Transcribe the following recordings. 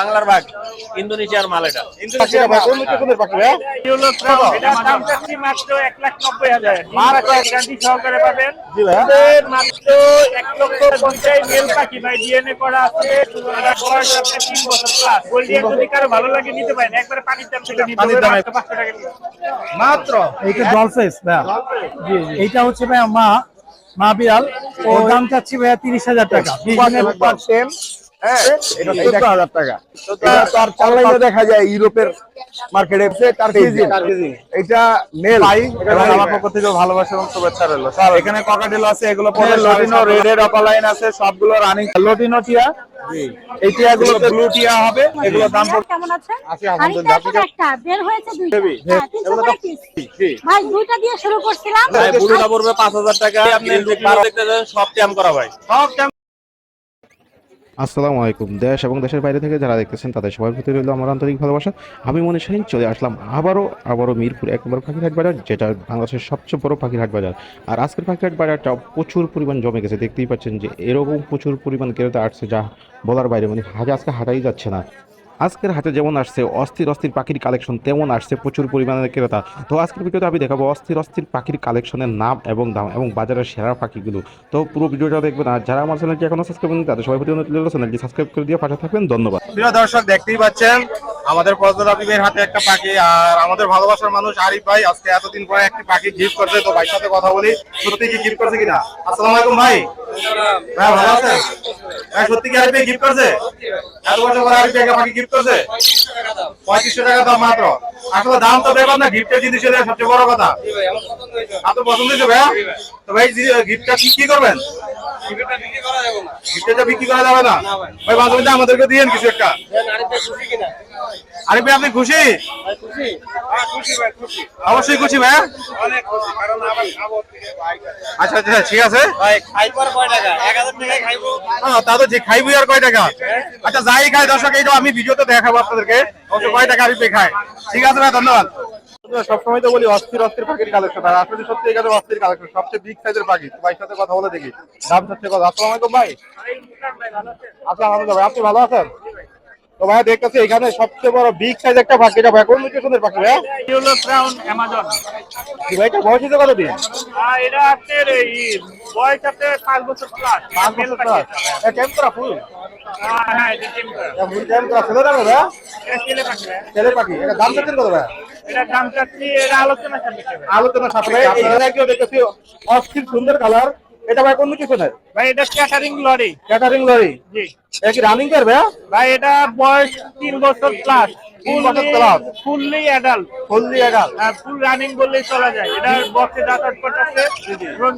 বাংলার বাঘ। ইন্দোনেশিয়ার মাল এটা। ইন্দোনেশিয়া ভাই কোন কোন পাখি ভাই এগুলো দাম চাচ্ছি মাত্র এক লাখ নব্বই হাজার। মাত্র গ্যারান্টি সহকারে পাবেন। জি ভাই। মাত্র এক লক্ষ পঞ্চাশ মেল পাখি ভাই। ডিএনএ করা আছে এটা বয়স আছে তিন বছর প্লাস গোল্ডিয়ান যদি কারও ভালো লাগে নিতে পারেন। একবারে পানির দাম থেকে পানির হবে দামে। মাত্র পাঁচশো টাকা মাত্র? এইটা সাইজ এইটা হচ্ছে ভাইয়া মা মা বিড়াল। ওর দাম চাচ্ছি ভাইয়া তিরিশ হাজার টাকা। সেম হ্যাঁ দেখা যায় ইউরোপের মার্কেটে এটা মেল আমার পক্ষ থেকে ভালোবাসা এবং শুভেচ্ছা রইল। স্যার এখানে ককাটেল আছে এগুলো লটিনো রেড রেড অপালাইন আছে সবগুলো রানিং লটিনো টিয়া? এই টিয়া গুলো ব্লু টিয়া হবে এগুলো দাম কেমন আছেন? আছি, আলহামদুলিল্লাহ। একটা বের হয়েছে দুইটা। 335 ভাই দুইটা দিয়ে শুরু করছিলাম। ভাই পড়বে পাঁচ হাজার টাকা আপনি যে দেখতে সব করা ভাই। সব কেমন আসসালামু আলাইকুম। দেশ এবং দেশের বাইরে থেকে যারা দেখতেছেন, তাদের সবার প্রতি রইল আমার আন্তরিক ভালোবাসা। আমি মনে শাহিন চলে আসলাম আবারও আবারও মিরপুর এক নম্বর পাখিরহাট বাজার, যেটা বাংলাদেশের সবচেয়ে বড় পাখিরহাট বাজার। আর আজকের পাখিরহাট বাজারটা প্রচুর পরিমাণ জমে গেছে, দেখতেই পাচ্ছেন যে এরকম প্রচুর পরিমাণ ক্রেতা আসছে, যা বলার বাইরে মানে হাজার আজকে হাঁটাই যাচ্ছে না। আজকের হাতে যেমন আসছে অস্থির অস্থির পাখির কালেকশন তেমন আসছে প্রচুর পরিমাণে ক্রেতা। তো আজকের ভিডিওতে আমি দেখাবো অস্থির অস্থির পাখির কালেকশনের নাম এবং দাম এবং বাজারের সেরা পাখিগুলো। তো পুরো ভিডিওটা দেখবেন আর যারা আমার চ্যানেলটি এখনও সাবস্ক্রাইব করেন তাদের সবাই রইল, চ্যানেলটি সাবস্ক্রাইব করে দিয়ে পাশে থাকবেন। ধন্যবাদ। প্রিয় দর্শক দেখতেই পাচ্ছেন আমাদের ফজল আবিবের হাতে একটা পাখি আর আমাদের ভালোবাসার মানুষ আরিফ ভাই আজকে এতদিন পরে একটি পাখি গিফট করছে তো ভাইয়ের সাথে কথা বলি। সত্যি কি গিফট করছে কিনা? আসসালামু আলাইকুম ভাই। ভাই ভালো আছেন? ভাই সত্যি কি আরিফ ভাই গিফট করছে? এত বছর পরে আরিফ ভাই একটা পাখি গিফট করছে পঁয়ত্রিশশো টাকা দাম মাত্র। আসলে দাম তো না গিফটের জিনিস সবচেয়ে বড় কথা। আপনার পছন্দ হয়েছে ভাইয়া? তো ভাই গিফটটা কি কি করবেন? গিফটটা বিক্রি করা যাবে না। ভাই। মাঝে মধ্যে আমাদেরকে দিয়েন কিছু একটা। আরে ভাই আপনি খুশি? অবশ্যই খুশি ভাই আচ্ছা আচ্ছা ঠিক আছে। হ্যাঁ, তা তো ঠিক খাইবো আর কয় টাকা? আচ্ছা যাই খাই দর্শক এইটা আমি ভিডিওতে দেখাবো আপনাদেরকে। অবশ্য কয় টাকা আরিফে খায় ঠিক আছে ভাই ধন্যবাদ। সবসময় তো বলি অস্থির অস্থির পাখির কালেকশন আর আসলে সত্যি এখানে অস্থির কালেকশন সবচেয়ে বিগ সাইজের পাখি ভাইয়ের সাথে কথা বলে দেখি। দাম চাচ্ছে কথা আসসালামু আলাইকুম ভাই। আচ্ছা আলহামদুলিল্লাহ ভাই আপনি ভালো আছেন? তো ভাই দেখতেছি এখানে সবচেয়ে বড় বিগ সাইজ একটা পাখি। এটা ভাই কোন লোকেশনের পাখি ভাই ক্রাউন অ্যামাজন কি ভাই এটা বয়স কতদিন? আর এটা আপনার এই বয়স আছে পাঁচ বছর প্লাস পাঁচ বছর প্লাস করা ফুল হ্যাঁ এটা ছেলে দামে ভাই এটা ছেলে পাখি ছেলে পাখি। এটা দাম চাচ্ছেন কত ভাই এটার দাম চাচ্ছি এটা আলোচনা সাপেক্ষে আলোচনা সাপেক্ষে। আপনারা কেউ দেখতেছি অস্থির সুন্দর কালার এটা ভাই কোন লোকেশনের ভাই এটা ক্যাটারিং লরি ক্যাটারিং লরি জি। এটা কি রানিং করবে ভাই এটা বয়স তিন বছর প্লাস তিন বছর। ফুললি অ্যাডাল্ট ফুললি এগাল ফুল রানিং বললেই চলা যায়। এটা বক্সে করতেছে।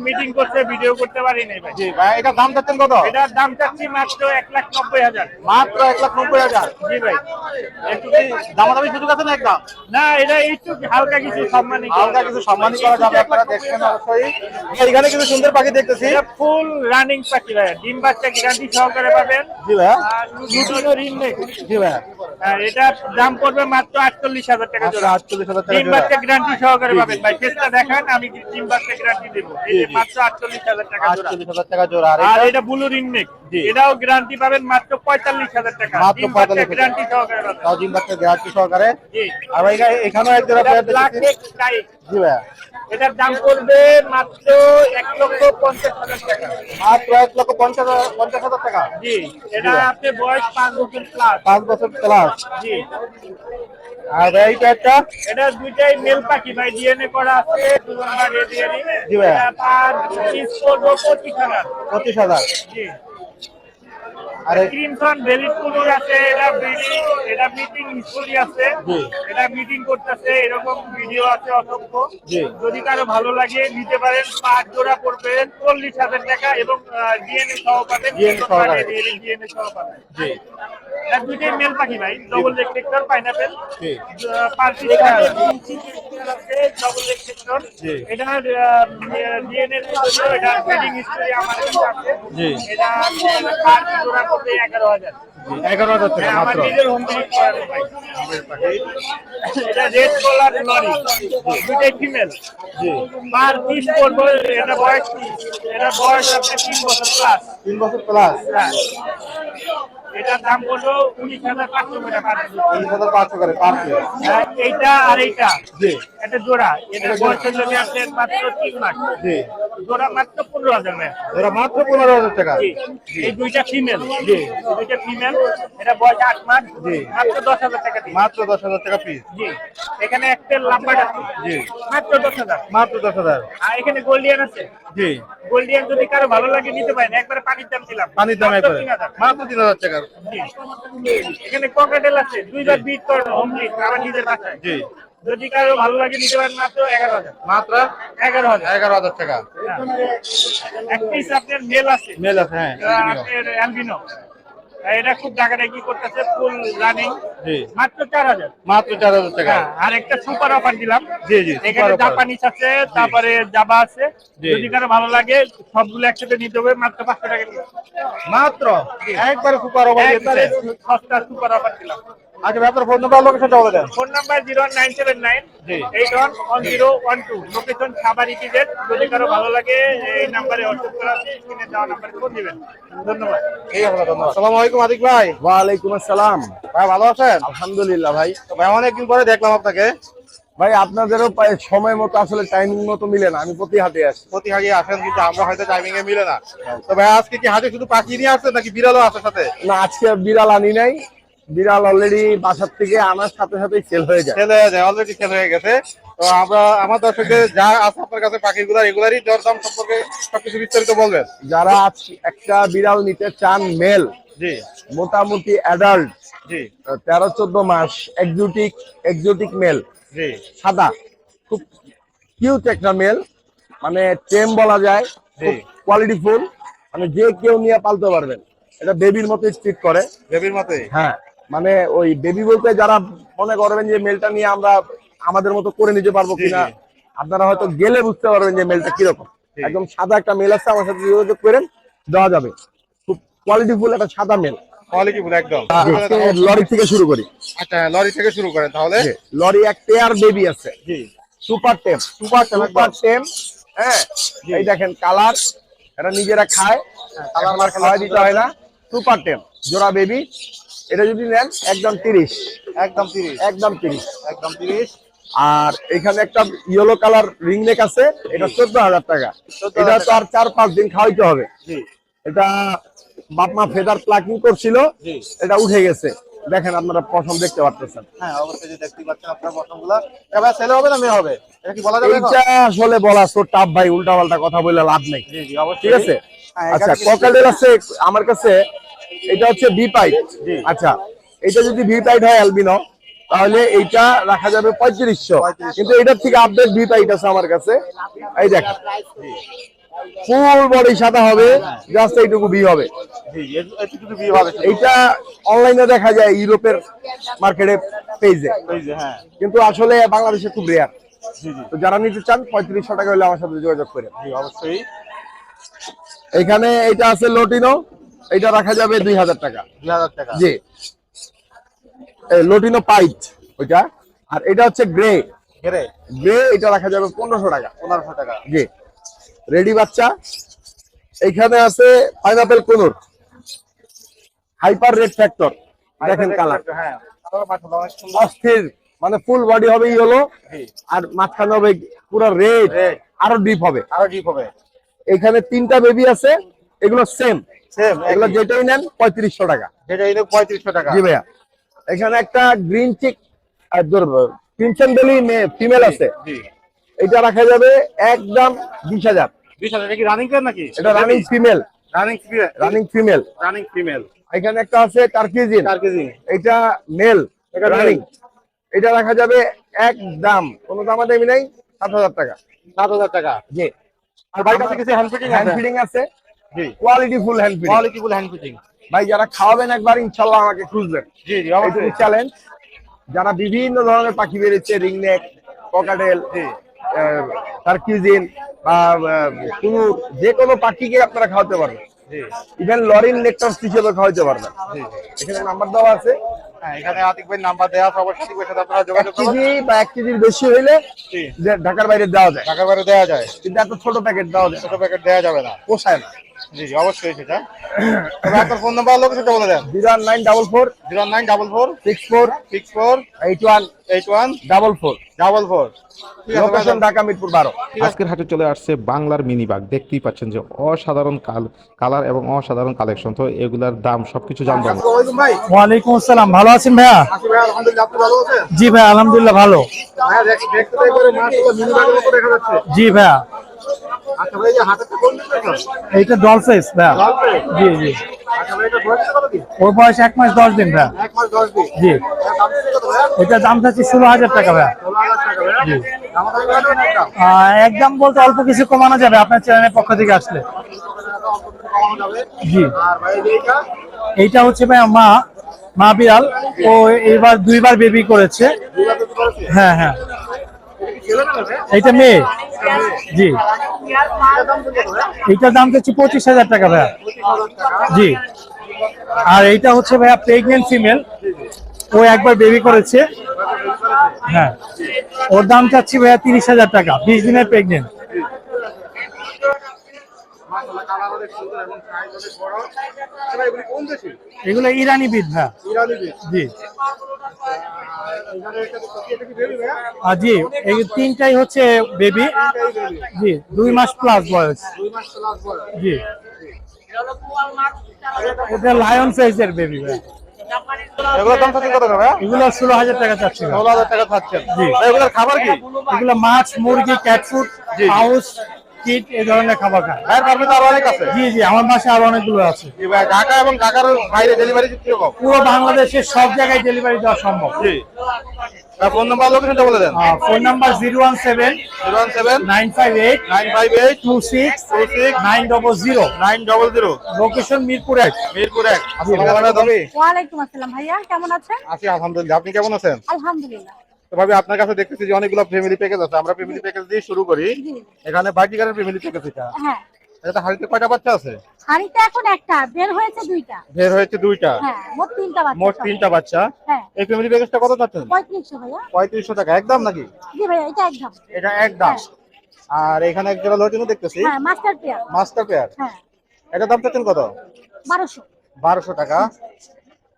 মিটিং করতে ভিডিও করতে পারি নাই ভাই। জি ভাই এটা দাম চাচ্ছেন কত? এটার দাম চাচ্ছি মাত্র এক লাখ নব্বই হাজার। মাত্র এক লাখ নব্বই হাজার? জি ভাই। একটু কি দামাদামি সুযোগ আছে না একদম না এটা একটু হালকা কিছু হালকা কিছু করা যাবে আপনারা দেখছেন অবশ্যই। এখানে কিছু সুন্দর পাখি দেখতেছি। ফুল রানিং পাখি ভাই ডিম বাচ্চা গ্যারান্টি সহকারে পাবেন। জি ভাই আর লুটিনো রিং নেই। জি ভাই আর এটার দাম পড়বে মাত্র আটচল্লিশ হাজার টাকা জোড়া। 48,000 টাকা ডিম বাচ্চা গ্যারান্টি সহকারে পাবেন। ভাই চেষ্টা দেখান আমি ডিম বাচ্চা গ্যারান্টি দেবো? এই যে মাত্র আটচল্লিশ হাজার টাকা আটচল্লিশ হাজার টাকা জোড়া। আর এটা এটা ব্লু রিং নেক এটাও গ্যারান্টি পাবেন মাত্র পঁয়তাল্লিশ হাজার টাকা। মাত্র 45,000 গ্যারান্টি সহকারে তাও বাচ্চা গ্যারান্টি সহকারে। আর ভাই এখানে- এখানেও এক জোড়া ব্ল্যাক নেক জি ভাই এটার দাম পড়বে মাত্র এক লক্ষ পঞ্চাশ হাজার টাকা। মাত্র এক লক্ষ পঞ্চাশ হাজার- পঞ্চাশ হাজার টাকা। জি। এটা আপনি বয়স পাঁচ বছর প্লাস পাঁচ বছর প্লাস জি। আর ভাই এই পেয়ারটা এটা দুইটাই মেল পাখি ভাই ডিএনএ করা আছে দুজনবার ডিএনএ। জি। এটা পার পিস করব পঁচিশ হাজার। পঁচিশ হাজার। জি। আর ক্রিমসন ভেলিটপুরি আছে এটা ব্রিডিং এটা মিটিং হিস্টোরি আছে। এটা মিটিং করতেছে এরকম ভিডিও আছে অসংখ্য। যদি কারও ভালো লাগে নিতে পারেন পাঁচ জোড়া পড়বে চল্লিশ হাজার টাকা এবং ডিএনএ সহ পাবেন ডিএনএ সহ পাবেন এটা দুইটাই মেল পাখি ভাই ডবল লেগ সেক্টর পাইনাপেল জি। পার আছে ডবল লেগ সেক্টর এটা ডিএনএ এটা ব্রিডিং হিস্টোরি আমার কাছে আছে। এটা জোড়া এগারো হাজার। টাকা হ্যাঁ, আমার মাত্র এটা রেড কলার লরি দুটাই ফিমেল জি। পার পিস পড়বে এটা বয়স এটা বয়স আছে তিন বছর প্লাস তিন বছর প্লাস হ্যাঁ। এটার দাম হলো উনিশ হাজার পাঁচশো করে। তিরিশ হাজার পাঁচশো করে পার এইটা আর এইটা? জি। এটা জোড়া। এটা বয়স হলো আপনার মাত্র তিন মাস। জি। জোড়া মাত্র পনেরো হাজার মাত্র পনেরো হাজার টাকা। এই দুইটা ফিমেল জি। দুইটা ফিমেল এটা বয়স আট মাস। জি। মাত্র দশ হাজার টাকা মাত্র দশ হাজার টাকা পিস জি। এখানে একটা লাম্বার আছে। জি। মাত্র দশ হাজার। মাত্র দশ হাজার। আর এখানে গোল্ডিয়ান আছে। জি। গোল্ডিয়ান যদি কারও ভালো লাগে নিতে পারেন। একবারে পানির দাম দিলাম। পানির দাম একবারে। হাজার। মাত্র তিন হাজার টাকা। এখানে ককাটেল আছে। দুইবার বিট করেন হোম বিট আমার নিজের বাসায়। জি। যদি কারও ভালো লাগে নিতে পারেন মাত্র এগারো হাজার। মাত্র এগারো হাজার। এগারো হাজার টাকা। হ্যাঁ। এক পিস আপনার মেল আছে। মেল আছে হ্যাঁ। আপনার অ্যালবিনো এটা খুব ডাকাডাকি করতেছে ফুল রানিং মাত্র চার হাজার। মাত্র চার হাজার টাকা। হ্যাঁ, আর একটা সুপার অফার দিলাম। জি, জি, এখানে জাপানিজ আছে তারপরে জাবা আছে। যদি কারও ভালো লাগে সবগুলো একসাথে নিতে হবে মাত্র পাঁচশো টাকা মাত্র? একবারে সুপার অফার সস্তা সুপার অফার দিলাম। আচ্ছা ব্যাপার ফোন নাম্বার লোকেশনটা বলে দেন। Phone number zero nine seven nine জি। Eight one one zero one two location খাবারি যদি কারও ভালো লাগে এই নাম্বারে হোয়াটসঅ্যাপ করা আছে স্ক্রিনে দেওয়া নাম্বারে ফোন দিবেন। ধন্যবাদ। ঠিক আছে ধন্যবাদ। আসসালামু আলাইকুম আদিক ভাই। ওয়ালাইকুম আসসালাম। ভাই ভালো আছেন? আলহামদুলিল্লাহ ভাই। ভাই অনেকদিন পরে দেখলাম আপনাকে। ভাই আপনাদেরও সময় মতো আসলে টাইমিং মতো মিলে না। আমি প্রতি হাটে আসি। প্রতি হাটে আসেন কিন্তু আমরা হয়তো টাইমিং এ মিলে না। তো ভাই আজকে কি হাটে শুধু পাখি নিয়ে আসছেন নাকি বিড়ালও আছে সাথে? না আজকে আর বিড়াল আনি নাই। বিড়াল অলরেডি বাসার থেকে আনার সাথে সাথে সেল হয়ে যায়। সেল হয়ে যায় অলরেডি সেল হয়ে গেছে। তো আমরা আমার দর্শকদের যা আছে আপনার কাছে পাখিগুলো এগুলারই দরদাম সম্পর্কে সবকিছু বিস্তারিত বলবেন। যারা আজ একটা বিড়াল নিতে চান মেল জি। মোটামুটি অ্যাডাল্ট জি। তেরো চোদ্দ মাস এক্সোটিক এক্সোটিক মেল জি। সাদা খুব কিউট একটা মেল মানে টেম বলা যায় খুব। কোয়ালিটি ফুল মানে যে কেউ নিয়ে পালতে পারবেন। এটা বেবির মতো স্পিড করে। বেবির মতে হ্যাঁ। মানে ওই বেবি বলতে যারা মনে করবেন যে মেলটা নিয়ে আমরা আমাদের মতো করে নিতে পারব কিনা আপনারা হয়তো গেলে বুঝতে পারবেন যে মেলটা কীরকম। একদম সাদা একটা মেল আছে আমার সাথে যোগাযোগ করেন দেওয়া যাবে। খুব কোয়ালিটি ফুল একটা সাদা মেল একদম। লরি থেকে শুরু করি। আচ্ছা লরি থেকে শুরু করেন তাহলে। লরি এক পেয়ার বেবি আছে। জি। Super tame super super tame হ্যাঁ? এই দেখেন কালার এটা নিজেরা খায় কালার মার খাওয়া দিতে হয় না। সুপার টেম জোড়া বেবি এটা যদি নেন একদম তিরিশ। একদম তিরিশ। একদম তিরিশ। একদম তিরিশ। আর এখানে একটা ইয়েলো কালার রিং নেক আছে এটা চোদ্দ হাজার টাকা। 14,000 এটা তো আর চার পাঁচ দিন খাওয়াইতে হবে। এটা বাপ মা ফেদার প্লাকিং করছিল এটা উঠে গেছে। দেখেন আপনারা পছন্দ দেখতে পারতেছেন। হ্যাঁ অবশ্যই দেখতে পাচ্ছেন আপনার পছন্দগুলো এবার ছেলে হবে না মেয়ে হবে? এটা কি বলা যাবে? এইটা আসলে বলা তো টাপ ভাই উল্টা পাল্টা কথা বলে লাভ নেই। জি জি অবশ্যই। ঠিক আছে? হ্যাঁ, আচ্ছা ককাটেল আছে আমার কাছে এটা হচ্ছে ভি পাইট আচ্ছা এটা যদি ভি পাইট হয় অ্যালবিনো তাহলে এইটা রাখা যাবে পঁয়ত্রিশশো। কিন্তু এটার থেকে আপডেট ভি পাইট আছে আমার কাছে। এই দেখ ফুল বডি সাদা হবে জাস্ট এইটুকু ভি হবে। এইটা অনলাইনে দেখা যায় ইউরোপের মার্কেটে পেজে হ্যাঁ। কিন্তু আসলে বাংলাদেশে খুব রেয়ার তো যারা নিতে চান পঁয়ত্রিশশো টাকা হলে আমার সাথে যোগাযোগ করে। অবশ্যই। এখানে এটা আছে লোটিনো এটা রাখা যাবে দুই হাজার টাকা। টাকা। জি। লোটিনো পাইট ওইটা। আর এটা হচ্ছে গ্রে। ঘেরে গ্রে এটা রাখা যাবে পনেরোশো টাকা। পনেরোশো টাকা। জি। রেডি বাচ্চা। এখানে আছে pineapple conure. Hyper red factor দেখেন কালার হ্যাঁ। অস্থির। মানে ফুল বডি হবে ইয়েলো জি। আর মাঝখানে হবে পুরো রেড। আরও ডিপ হবে। আরও ডিপ হবে। এখানে তিনটা বেবি আছে। এগুলো সেম সেম এগুলো যেটাই নেন পঁয়ত্রিশশো টাকা। যেটা এই পঁয়ত্রিশশো টাকা। জি ভাইয়া। এখানে একটা green cheek crimson belly female আছে। জি এটা রাখা যাবে একদম বিশ হাজার। এটা কি রানিং পেয়ার নাকি? এটা running female running running female running female এখানে একটা আছে টার্কিজিন এটা মেল এটা রানিং এটা রাখা যাবে একদম। কোনো দামাদামি নাই সাত হাজার টাকা। সাত হাজার টাকা। জি। আর বাড়ির কাছে কিছু হ্যান্ড ফিটিং হ্যান্ড আছে আছে। Quality full hand feeding quality full hand feeding ভাই যারা খাওয়াবেন একবার ইনশাল্লাহ আমাকে খুঁজবেন। জি জি অবশ্যই। চ্যালেঞ্জ যারা বিভিন্ন ধরনের পাখি বেরিয়েছে রিংনেক ককাটেল টার্কিজিন বা কোনো যে কোনো পাখিকে আপনারা খাওয়াতে পারবেন। ইভেন লরিন নেকটার্স হিসেবে খাওয়াতে পারবেন। এখানে নাম্বার দেওয়া আছে। হ্যাঁ এখানে আতিক ভাই নাম্বার দেওয়া আছে অবশ্যই আতিক সাথে আপনারা যোগাযোগ করবেন কেজি বা এক কেজির বেশি হইলে যে ঢাকার বাইরে দেওয়া যায়। ঢাকার বাইরে দেওয়া যায়। কিন্তু এত ছোট প্যাকেট দেওয়া যায়। ছোট প্যাকেট দেওয়া যাবে না পোষায় না। জি জি অবশ্যই সেটা। আপনার ফোন নাম্বার লোকেশনটা বলে দেন। Zero nine double four zero nine double four six four six four eight one eight one double four double four location Dhaka Mirpur বারো। আজকের হাটে চলে আসছে বাংলার মিনি বাগ দেখতেই পাচ্ছেন যে অসাধারণ কালার এবং অসাধারণ কালেকশন তো এগুলার দাম সবকিছু জানব ওয়ালাইকুম আসসালাম। ভালো আছেন ভাইয়া? জি ভাই আলহামদুলিল্লাহ ভালো মিনি জি ভাইয়া। এইটা ডল সাইজ ভাইয়া। জি জি। আচ্ছা এটা ওর বয়স এক মাস দশ দিন ভাইয়া। জি। এর দাম চাচ্ছি ষোলো হাজার টাকা ভাইয়া। জি। একদম বলতে অল্প কিছু কমানো যাবে আপনার চ্যানেলের পক্ষ থেকে আসলে। জি। আর ভাই এইটা? এইটা হচ্ছে ভাইয়া মা মা বিড়াল। ও এবার দুইবার বেবি করেছে। হ্যাঁ হ্যাঁ। এইটা মেয়ে। জি। এইটার দাম হচ্ছে পঁচিশ হাজার টাকা ভাইয়া। জি। আর এইটা হচ্ছে ভাইয়া প্রেগনেন্ট ফিমেল ও একবার বেবি করেছে। হ্যাঁ। ওর দাম চাচ্ছি ভাইয়া তিরিশ হাজার টাকা, বিশ দিনের প্রেগনেন্ট মাশাআল্লাহ কালার অনেক সুন্দর এবং সাইজ অনেক বড়। এগুলি কোন দেশি? এগুলো ইরানি ভাইয়া ইরানি বীজ জি। ভাই জি। এই তিনটাই হচ্ছে বেবি জি দুই মাস প্লাস বয়স। জি। এটা লায়ন সাইজের বেবি ভাই দাম কত ভাই এগুলো ষোলো হাজার টাকা চাচ্ছি। ষোলো হাজার টাকা থাকছে। জি। এগুলোর খাবার কি? এগুলো মাছ মুরগি ক্যাট ফুড হাউস কিট এই ধরনের খাবার খায়। ভাইয়ের তো আরও অনেক আছে। জি জি আমার বাসায় আরও অনেকগুলো আছে। জি ভাই ঢাকা এবং ঢাকার বাইরে ডেলিভারি কীরকম পুরো বাংলাদেশের সব জায়গায় ডেলিভারি দেওয়া সম্ভব। জি। ফোন নাম্বার লোকেশনটা বলে দেন। Phone number zero one seven zero one seven nine five eight nine five eight two six two six nine double zero nine double zero location Mirpur এক। মিরপুর এক। আসসালামু আলাইকুম আসসালাম ভাইয়া কেমন আছেন? আছি আলহামদুলিল্লাহ। আপনি কেমন আছেন? আলহামদুলিল্লাহ। তো ভাবি আপনার কাছে দেখতেছি যে অনেকগুলো ফ্যামিলি প্যাকেজ আছে। আমরা ফ্যামিলি প্যাকেজ দিয়ে শুরু করি। এখানে বাটিকারের ফ্যামিলি প্যাকেজ এটা। হ্যাঁ। এটা হাড়িতে কয়টা বাচ্চা আছে? হাড়িতে এখন একটা বের হয়েছে দুইটা। বের হয়েছে দুইটা। হ্যাঁ মোট তিনটা বাচ্চা মোট তিনটা বাচ্চা। হ্যাঁ। এই ফ্যামিলি প্যাকেজটা কত চাচ্ছেন? পঁয়ত্রিশশো ভাইয়া। পঁয়ত্রিশশো টাকা। একদম নাকি? জি ভাইয়া এটা একদম। এটা একদম। আর এখানে এক জোড়া লটিনও দেখতেছি। হ্যাঁ মাস্টার পেয়ার মাস্টার পেয়ার হ্যাঁ। এটা দাম চাচ্ছেন কত? বারোশো। বারোশো টাকা।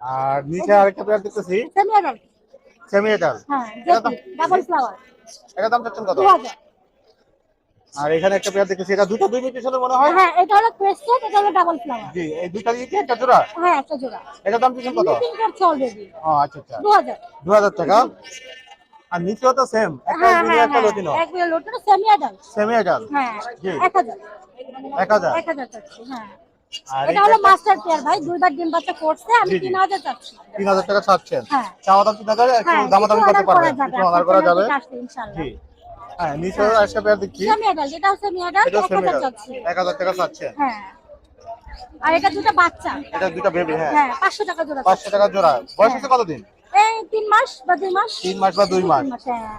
আর নিচে আরেকটা পেয়ার দেখতেছি। সেমি সেমি এটাল হ্যাঁ এটা তো- ডাবল ফ্লাওয়ার এটা দাম চাচ্ছেন কত? আর এখানে একটা পেয়ার দেখতেছি এটা দুটো দুই মিউটেশনের মনে হয়? হ্যাঁ এটা হলো ক্রেস্টেড এটা হলো ডাবল ফ্লাওয়ার জি এই দুইটা দিয়ে কি একটা জোড়া? হ্যাঁ একটা জোড়া। এটা দাম চাচ্ছেন কত? মিটিং করছে অলরেডি ও আচ্ছা আচ্ছা। দু হাজার দু টাকা? আর নিচেও তো সেম একটা হ্যাঁ মিনি হ্যাঁ একটা হ্যাঁ। লটিনো এক বিয়ের লোটটা সেমি আডাল্ট সেমি এটাল হ্যাঁ জি। এক হাজার। এক হাজার? এক হাজার চাচ্ছি হ্যাঁ। এটা হলো একটা- মাস্টার পেয়ার ভাই দুইবার ডিম বাচ্চা করছে আমি জি, জি। তিন হাজার চাচ্ছি। তিন হাজার টাকা ছাড়ছেন? হ্যাঁ। চাওয়া দাম হাজার একটু হ্যাঁ দামাদামি করতে পারবেন। কিছু অর্ডার করা যাবে? ইনশাআল্লাহ। হ্যাঁ একটা পেয়ার দেখছি সেমি অ্যাডাল্ট এটাও সেমি অ্যাডাল্ট এটাও এক সেমি হাজার চাচ্ছি। এক হাজার টাকা ছাড়ছেন? হ্যাঁ। আর এটা দুটো বাচ্চা। এটা দুটা বেবি হ্যাঁ। হ্যাঁ পাঁচশো টাকা জোড়া পাঁচশো টাকা জোড়া। বয়স হচ্ছে কতদিন? এই তিন মাস বা দুই মাস। তিন মাস বা দুই মাস হ্যাঁ।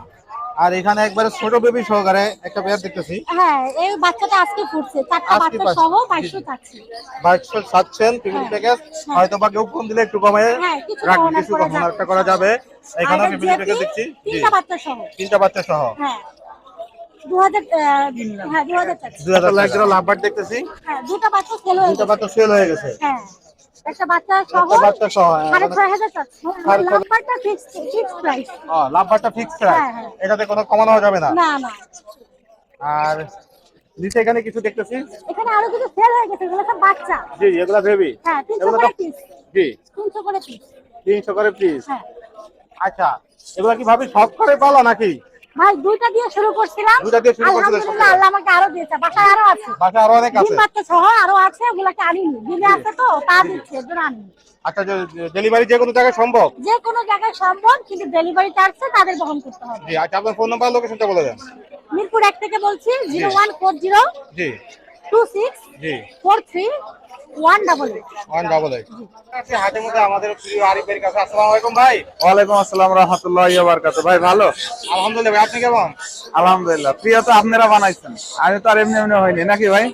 আর এখানে একবারে ছোট বেবি সহকারে একটা পেয়ার দেখতেছি। হ্যাঁ এই বাচ্চাটা আজকে ফুটছে। চারটা বাচ্চা সহ জি, বাইশশো জি। চাচ্ছি হ্যাঁ। প্যাকেজ হ্যাঁ। হয়তো বা কেউ কম দিলে একটু কমে হ্যাঁ, কিছু রাখবেন কিছু কম একটা করা যাবে। এখানে আর প্যাকেজ দেখছি। তিনটা বাচ্চা সহ। তিনটা বাচ্চা সহ। হ্যাঁ। হ্যাঁ দু হাজার চাচ্ছি দুই হাজার টাকা লাভবার দেখতেছি। হ্যাঁ বাচ্চা সেল হয়ে দুইটা গেছে। বাচ্চা সেল হয়ে গেছে। হ্যাঁ। একটা বাচ্চা সহ বাচ্চা সহ হ্যাঁ, সাড়ে মানে- ছয় হাজার প্রাইস ও লাভবারটা ফিক্স হ্যাঁ, হ্যাঁ। এটাতে কোনো কমানো যাবে না? না না। আর নিচে এখানে কিছু দেখতেছি? এখানে আরও কিছু সেল হয়ে গেছে এগুলো সব বাচ্চা। জি এগুলা বেবি হ্যাঁ তিনশো এগুলো করে তো- পিস জি। তিনশো করে পিস তিনশো করে পিস হ্যাঁ। আচ্ছা এগুলা কি ভাবি সব করে পালা নাকি? ভাই দুইটা দিয়ে শুরু করছিলাম। দুইটা দিয়ে শুরু আলহামদুলিল্লাহ আল্লাহ আমাকে আরও দিয়েছে। বাসায় আরও আছে। বাসায় আরও অনেক আছে। বাচ্চা সহ আরও আছে ওগুলাকে আনিনি দিনে আছে তো তা দিচ্ছে এর জন্য আনিনি আচ্ছা ডেলিভারি যে কোনো জায়গায় সম্ভব? যে কোনো জায়গায় সম্ভব কিন্তু ডেলিভারি চার্জটা তাদের বহন করতে হবে। জি আচ্ছা আপনার ফোন নাম্বার লোকেশনটা বলে দেন। মিরপুর এক থেকে বলছি জিরো ওয়ান ফোর জিরো জি। Two six four three one double eight one double eight হাটের মধ্যে আমাদের প্রিয় আরিফের কাছে আসসালামু আলাইকুম ভাই। ওয়ালাইকুম আসসালাম রহমতুল্লাহ বারকাত ভাই ভালো? আলহামদুলিল্লাহ ভাই আপনি কেমন? আলহামদুলিল্লাহ প্রিয় তো আপনারা বানাইছেন। আমি তো আর এমনি এমনি হয়নি নাকি ভাই?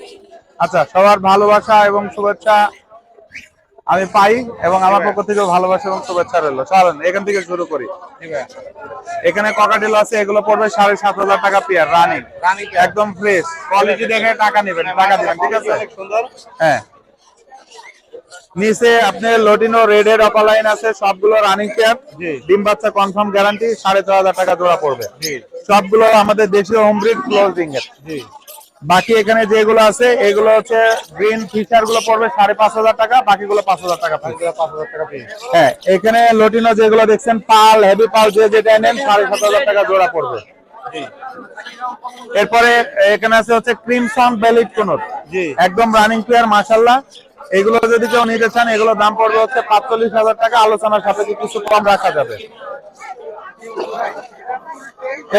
আচ্ছা সবার ভালোবাসা এবং শুভেচ্ছা আমি পাই এবং আমার পক্ষ থেকে ভালোবাসা এবং শুভেচ্ছা রইল। চলেন এখান থেকে শুরু করি। এখানে ককাটেল আছে এগুলো পড়বে সাড়ে সাত হাজার টাকা পেয়ার রানিং। একদম ফ্রেশ কোয়ালিটি দেখে টাকা নেবেন টাকা দিবেন ঠিক আছে? হ্যাঁ। নিচে আপনার লটিনো রেড এর অপালাইন আছে সবগুলো রানিং পেয়ার ডিম বাচ্চা কনফার্ম গ্যারান্টি সাড়ে ছ হাজার টাকা জোড়া পড়বে। সবগুলো আমাদের দেশীয় হোমব্রিড ক্লোজিং এর। বাকি এখানে যেগুলো আছে এগুলো হচ্ছে গ্রিন ফিচারগুলো পড়বে সাড়ে পাঁচ হাজার টাকা বাকিগুলো পাঁচ হাজার টাকা পাঁচ হাজার টাকা হ্যাঁ এখানে লটিনো যেগুলো দেখছেন পাল হেভি পাল যে যেটা নেন সাড়ে সাত হাজার টাকা জোড়া পড়বে। এরপরে এখানে আছে হচ্ছে ক্রিমসন বেলিট কোনর। একদম রানিং প্লেয়ার মাশাল্লাহ এগুলো যদি কেউ নিতে চান এগুলোর দাম পড়বে হচ্ছে পাঁচচল্লিশ হাজার টাকা। আলোচনার সাপেক্ষে কিছু কম রাখা যাবে।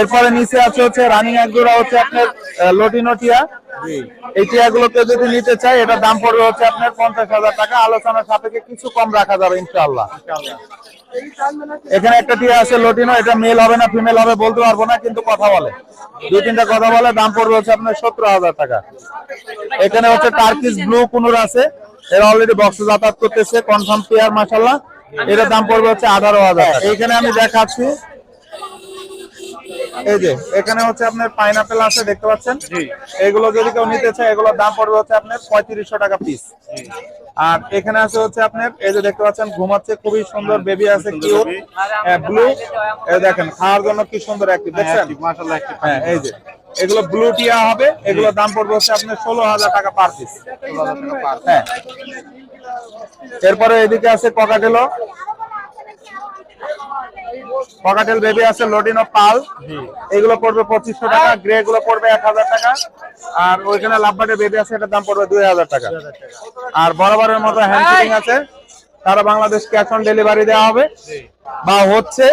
এরপরে নিচে আছে হচ্ছে রানিং একগুলো হচ্ছে আপনার লটিনোটিয়া। এই টিয়াগুলো কেউ যদি নিতে চাই এটার দাম পড়বে হচ্ছে আপনার পঞ্চাশ হাজার টাকা। আলোচনার সাপেক্ষে কিছু কম রাখা যাবে ইনশাআল্লাহ। এখানে একটা টিয়া আছে লটিনো এটা মেল হবে না ফিমেল হবে বলতে পারব না কিন্তু কথা বলে। দুই তিনটা কথা বলে দাম পড়বে হচ্ছে আপনার সত্তর হাজার টাকা। এখানে হচ্ছে টার্কিস ব্লু কুনুর আছে এরা অলরেডি বক্সে যাতায়াত করতেছে কনফার্ম পেয়ার মাসাল্লাহ এটার দাম পড়বে হচ্ছে আঠারো হাজার টাকা। এইখানে আমি দেখাচ্ছি এই যে এখানে হচ্ছে আপনার পাইনাপেল আছে দেখতে পাচ্ছেন? এগুলো যদি কেউ নিতে চায় এগুলোর দাম পড়বে হচ্ছে আপনার পঁয়ত্রিশশো টাকা পিস আর এখানে আছে হচ্ছে আপনার এই যে দেখতে পাচ্ছেন ঘুমাচ্ছে খুবই সুন্দর বেবি আছে কিউট ব্লু এই দেখেন খাওয়ার জন্য কি সুন্দর একটি দেখছেন? হ্যাঁ এই যে এগুলো ব্লু টিয়া হবে এগুলোর দাম পড়বে হচ্ছে আপনার ষোলো হাজার টাকা পার পিস হ্যাঁ। এরপরে এদিকে আছে ককাটেলো ককাটেল বেবি আছে লোডিনো পাল এগুলো পড়বে পঁচিশশো টাকা গ্রে গুলো পড়বে এক হাজার টাকা। আর ওইখানে লাভবাটের বেবি আছে এটার দাম পড়বে দুই হাজার টাকা। আর বরাবরের মতো হ্যান্ড আছে তারা বাংলাদেশ ক্যাশ অন ডেলিভারি দেওয়া হবে। বা হচ্ছে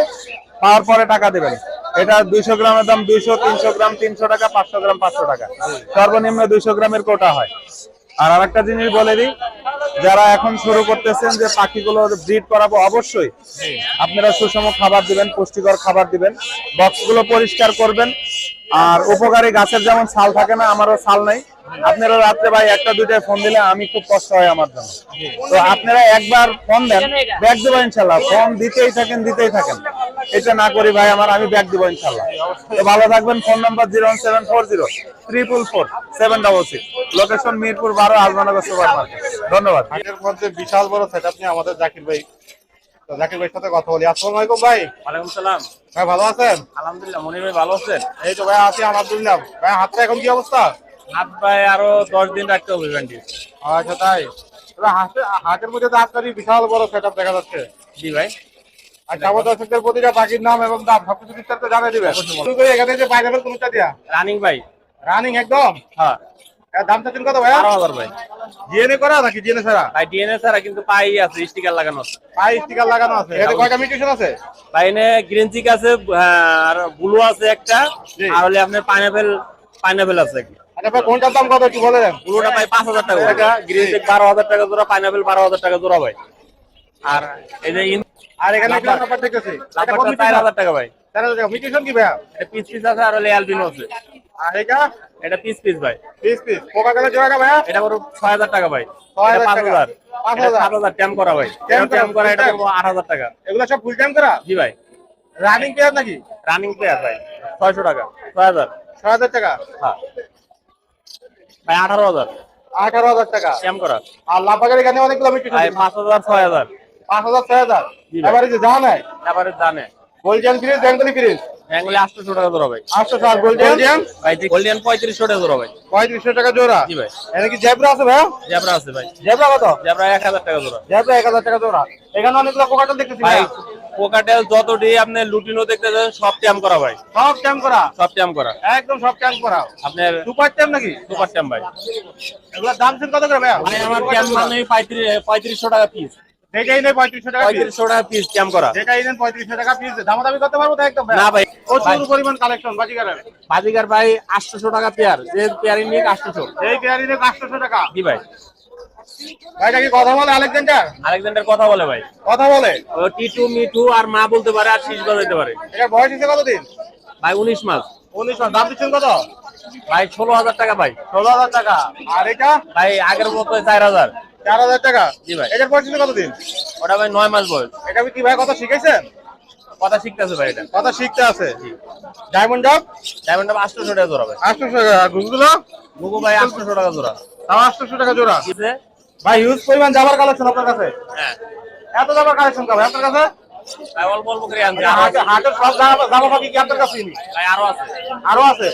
পাওয়ার পরে টাকা দেবেন। এটা দুইশো গ্রামের দাম দুইশো তিনশো গ্রাম তিনশো টাকা পাঁচশো গ্রাম পাঁচশো টাকা। সর্বনিম্ন দুইশো গ্রামের কোটা হয়। আর আরেকটা জিনিস বলে দিই যারা এখন শুরু করতেছেন যে পাখিগুলো ব্রিড করাবো অবশ্যই আপনারা সুষম খাবার দিবেন পুষ্টিকর খাবার দিবেন বক্সগুলো পরিষ্কার করবেন আর উপকারী গাছের যেমন ছাল থাকে না, আমারও ছাল নাই। আপনারা রাত্রে ভাই একটা দুইটায় ফোন দিলে আমি খুব কষ্ট হয় আমার জন্য। তো আপনারা একবার ফোন দেন, ব্যাগ দেবো ইনশাল্লাহ ফোন দিতেই থাকেন দিতেই থাকেন। এটা না করি ভাই আমার, আমি ব্যাগ দিব ইনশাল্লাহ তো ভালো থাকবেন phone number zero seven four zero triple four seven double six location Mirpur বারো, আজমানগর সুপার মার্কেট ধন্যবাদ মধ্যে বিশাল বড় সেট আপনি আমাদের জাকির ভাই তো জাকির ভাইয়ের সাথে কথা বলি। আসসালামু আলাইকুম ভাই। ওয়ালাইকুম সালাম। ভাই ভালো আছেন? আলহামদুলিল্লাহ মনির ভাই ভালো আছেন? এই তো ভাই আছি আলহামদুলিল্লাহ। ভাই হাতটা এখন কি অবস্থা? হাত ভাই আরও দশ দিন রাখতে হবে ব্যান্ডেজ। আচ্ছা তাই। তবে হাতে হাটের মধ্যে তো আপনারই বিশাল বড় সেট দেখা যাচ্ছে। জি ভাই। আর যাবত দর্শকদের প্রতিটা পাখির নাম এবং দাম সবকিছু বিস্তারিত জানিয়ে দিবেন। শুরু করে এখানে যে পাইনাপেল কোনটা দিয়া। রানিং ভাই। রানিং একদম? হ্যাঁ। দাম চাচ্ছেন কত ভাই বারো হাজার ভাই। জিএনএ করা নাকি জিএনএ ছাড়া? ভাই ডিএনএ ছাড়া কিন্তু পাই আছে স্টিকার লাগানো আছে। পাই স্টিকার লাগানো আছে। এতে কয়টা মিউটেশন আছে? ভাই এনে গ্রিন চিক আছে হ্যাঁ, আর ব্লু আছে একটা। আর হলে আপনার পাইনাপেল পাইনাপেল আছে আচ্ছা কোনটার দাম কত একটু বলে দেন? ব্লুটা ভাই পাঁচ হাজার টাকা গ্রিন চিক বারো হাজার টাকা জোড়া পাইনাপেল বারো হাজার টাকা জোড়া ভাই। আর এই যে এখানে চার হাজার টাকা ভাই। মিউটেশন কি এটা পিস পিস আছে আর হলে অ্যালবিনো আছে। আর এটা? এটা পিস পিস ভাই। পিস পিস পোকা এটা হাজার টাকা ভাই। এটা হাজার পাঁচ টাকা। হাজার। পাঁচ এটা হাজার। সাত হাজার ট্যাম করা ভাই। ট্যাম ট্যাম করা, করা এটা ট্যাম। পড়ব আট হাজার টাকা। এগুলো সব ফুল টাইম করা? জি ভাই। রানিং পেয়ার নাকি? রানিং প্লেয়ার ভাই। ছয়শো টাকা। ছয় হাজার। ছয় হাজার টাকা? হ্যাঁ। ভাই আঠারো হাজার। আঠারো হাজার টাকা। ট্যাম করা। আর লাভবাগের এখানে অনেকগুলো মিউটেশন ভাই পাঁচ হাজার ছয় হাজার। পাঁচ হাজার ছয় হাজার। জি ভাই। এবারে যে জানা নাই তারপরে জানে গোল্ডিয়ান ফ্রিজ বেঙ্গলি ফ্রিজ টাকা জোড়া ভাই। গোল্ডিয়ান ভাই গোল্ডিয়ান পঁয়ত্রিশশো টাকা জোড়া ভাই। পঁয়ত্রিশশো টাকা জোড়া? জি ভাই। এখানে কি জেব্রা আছে ভাই। জেব্রা কত? টাকা জোড়া। জেব্রা টাকা জোড়া। এখানে অনেকগুলো পোকাটল দেখতেছি ভাই। পোকাটেল যতটি আপনি লুটিনো দেখতে যান সব ট্যাম করা ভাই। সব ট্যাম করা? সব ট্যাম করা। একদম সব ট্যাম করা। আপনার সুপার ট্যাম নাকি? সুপার ট্যাম ভাই। এগুলোর দাম কত করে ভাই আমার ট্যাম মানে টাকা পিস যেটাই নেই পঁয়ত্রিশশো টাকা। পঁয়ত্রিশশো টাকা পিস করা। যেটাই নেন পঁয়ত্রিশশো টাকা পিস দামাদামি করতে পারব তো একদম? না ভাই প্রচুর পরিমাণ কালেকশন বাজিকারের বাজিকার ভাই আটশোশো টাকা পেয়ার যে আটশোশো। এই পেয়ারি নেই আটশোশো টাকা। জি ভাই। ভাইটা কি কথা বলে আলেকজান্ডার? আলেকজান্ডার কথা বলে ভাই। কথা বলে? ও টিটু মিঠু আর মা বলতে পারে আর শীষ বাজাইতে পারে। এটা বয়স কতদিন? ভাই উনিশ মাস। উনিশ মাস। দাম দিচ্ছেন কত? ভাই ষোলো হাজার টাকা ভাই। ষোলো হাজার টাকা। আর এটা? ভাই আগের মতো চার হাজার। চার হাজার টাকা? জি ভাই। এটার পরিচিতি কতদিন? ওটা ভাই নয় মাস বয়স। এটা কি ভাই কথা কথা শিখতেছে ভাই এটা। কথা শিখতে আছে। ডায়মন্ড ডায়মন্ড আটশোশো টাকা জোড়া ভাই। আটশোশো টাকা। আর গুগু ভাই আটশোশো টাকা জোড়া। তাও আটশোশো টাকা জোড়া? ভাই। হিউজ পরিমাণ জামার কালেকশন আপনার কাছে? হ্যাঁ। এত জামার কালেকশন ভাই আপনার কাছে? ভাই অল্প অল্প করে আনছি। আরও হাটে- আছে। হাটের সব জামা জামা কি আপনার কাছে ভাই আরও আছে। আরও আছে?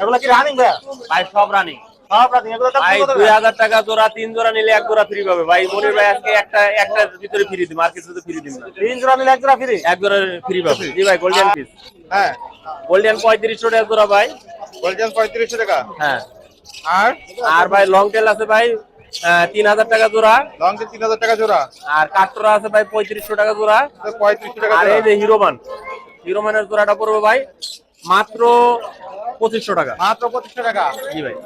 এগুলো কি রানিং ভাই ভাই সব রানিং ভাই দুই হাজার টাকা জোড়া তিন জোড়া নিলে এক জোড়া ফ্রি পাবে। ভাই মনির ভাই আজকে একটা একটা ভিতরে ফ্রি ভিতরে ফ্রি তিন জোড়া নিলে এক জোড়া ফ্রি এক জোড়া ফ্রি পাবে। জি ভাই গোল্ডেন পিস হ্যাঁ। গোল্ডেন পঁয়ত্রিশশো টাকা জোড়া ভাই। বলছেন পঁয়ত্রিশশো টাকা? হ্যাঁ। আর? আর ভাই লং টেল আছে ভাই তিন হাজার টাকা জোড়া। লং টেল তিন হাজার টাকা জোড়া? আর কাটরা আছে ভাই পঁয়ত্রিশশো টাকা জোড়া। পঁয়ত্রিশশো টাকা আর এই যে হিরোমান হিরোমানের জোড়াটা পড়বে ভাই মাত্র পঁচিশশো টাকা। মাত্র পঁচিশশো টাকা? জি ভাই।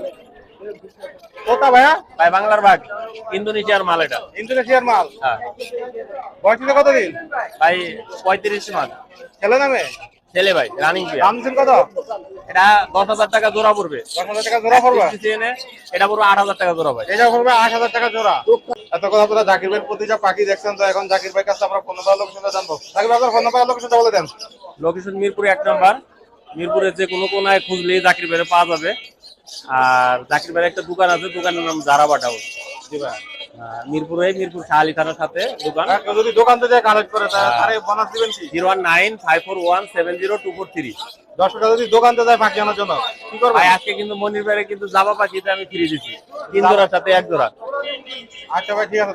কোথা ভাইয়া? ভাই বাংলার বাঘ। ইন্দোনেশিয়ার মাল এটা। ইন্দোনেশিয়ার মাল। হ্যাঁ। বয়সটা কতদিন? ভাই পঁয়ত্রিশ মাল। ছেলে নামে ছেলে ভাই রানিং দাম দিচ্ছেন কত? এটা দশ হাজার টাকা জোড়া পড়বে। দশ হাজার টাকা জোড়া পড়বে? CCN এটা পড়বে আট হাজার টাকা জোড়া ভাই। এটা পড়বে আট হাজার টাকা জোড়া। এত কথা আপনারা জাকির ভাইয়ের প্রতিটা পাখি দেখছেন তো এখন জাকির ভাইয়ের কাছে আমরা ফোন নাম্বার লোকেশনটা জানব। জাকির ভাই আপনার ফোন নাম্বার লোকেশনটা বলে দেন। লোকেশন মিরপুর এক নম্বর মিরপুরের যে কোনো কোনায় খুঁজলেই জাকির বেড়ে পাওয়া যাবে। আর জাকির ভাইয়ের একটা দোকান আছে দোকানের নাম জারাবাট হাউস জি ভাই। মিরপুরে মিরপুর শাহালি থানার সাথে দোকান। যদি দোকান থেকে কালেক্ট করে তা- আরে বোনাস দিবেন কি? Zero one nine five four one seven zero two four three দশ টাকা যদি দোকান থেকে যায় আনার জন্য। কি করবে ভাই আজকে কিন্তু মনির কিন্তু জামা পাখিতে আমি ফিরে দিচ্ছি তিন জোড়ার সাথে এক জোড়া। আচ্ছা ভাই ঠিক আছে